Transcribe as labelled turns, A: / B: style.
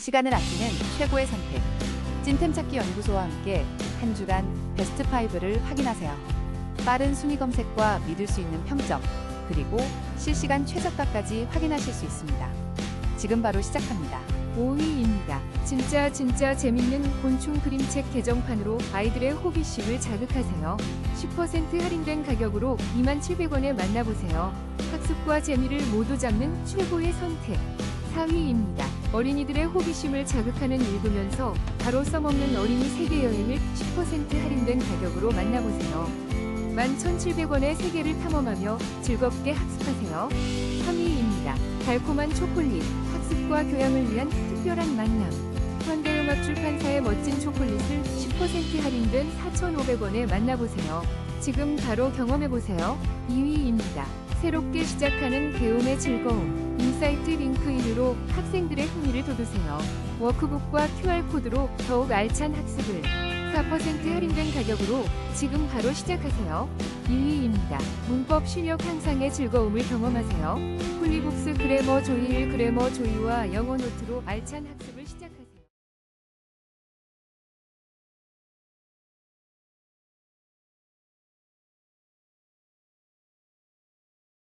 A: 시간을 아끼는 최고의 선택. 찐템 찾기 연구소와 함께 한 주간 베스트 5를 확인하세요. 빠른 순위 검색과 믿을 수 있는 평점, 그리고 실시간 최저가까지 확인하실 수 있습니다. 지금 바로 시작합니다.
B: 5위입니다. 진짜 진짜 재밌는 곤충 그림책 개정판으로 아이들의 호기심을 자극하세요. 10% 할인된 가격으로 27,000원에 만나보세요. 학습과 재미를 모두 잡는 최고의 선택. 4위입니다. 어린이들의 호기심을 자극하는 읽으면서 바로 써먹는 어린이 세계 여행을 10% 할인된 가격으로 만나보세요. 11,700원의 세계를 탐험하며 즐겁게 학습하세요. 3위입니다. 달콤한 초콜릿, 학습과 교양을 위한 특별한 만남. 현대음악 출판사의 멋진 초콜릿을 10% 할인된 4,500원에 만나보세요. 지금 바로 경험해보세요. 2위입니다. 새롭게 시작하는 배움의 즐거움. 인사이트 링크인으로 학생들의 흥미를 돋우세요. 워크북과 QR코드로 더욱 알찬 학습을 4% 할인된 가격으로 지금 바로 시작하세요. 2위입니다. 문법 실력 향상의 즐거움을 경험하세요. 폴리북스 그래머 조이 1 그래머 조이와 영어 노트로 알찬 학습